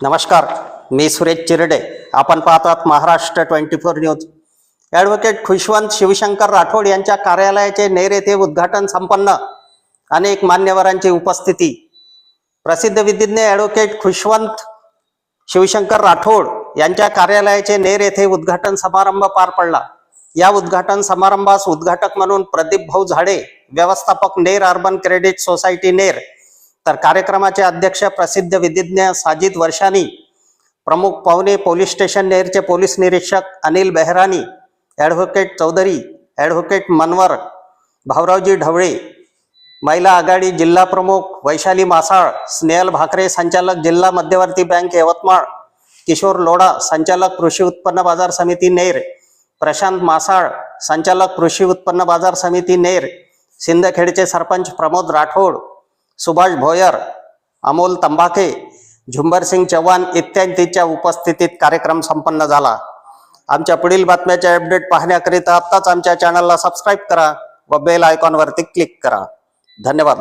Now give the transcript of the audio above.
नमस्कार मी सुरेश चिरडे. आपण पाहतात Maharashtra twenty four news. Advocate Khushwant Shivshankar Rathod यांच्या कार्यालयाचे नेर येथे उद्घाटन संपन्न. अनेक मान्यवरांची उपस्थिती. प्रसिद्ध विधिज्ञ ॲडव्होकेट खुशवंत शिवशंकर राठोड यांच्या कार्यालयाचे नेर येथे उद्घाटन समारंभ पार पडला. या उद्घाटन समारंभास उद्घाटक म्हणून प्रदीप भाऊ झाडे व्यवस्थापक Ner urban credit society Ner तर कार्यक्रमाचे अध्यक्ष प्रसिद्ध विधिज्ञ साजिद वर्षानी प्रमुख पाहुणे पोलीस स्टेशन नेरचे पोलीस निरीक्षक अनिल बेहरानी ॲडव्होकेट चौधरी ॲडव्होकेट मनवर भाऊरावजी ढवळे महिला आघाडी जिल्हा प्रमुख वैशाली मासाळ स्नेहल भाकरे संचालक जिल्हा मध्यवर्ती बँक यवतमाळ किशोर लोढा संचालक कृषी उत्पन्न बाजार समिती नेर प्रशांत मासाळ संचालक कृषी उत्पन्न बाजार समिती नेर सिंदखेडचे सरपंच प्रमोद राठोड सुभाष भोयर अमोल तंबाखे झुंबरसिंग चव्हाण इत्यादींच्या उपस्थितीत कार्यक्रम संपन्न झाला. आमच्या पुढील बातम्याचे अपडेट पाहण्याकरिता आत्ताच आमच्या चॅनलला सबस्क्राईब करा व बेल आयकॉनवरती क्लिक करा. धन्यवाद.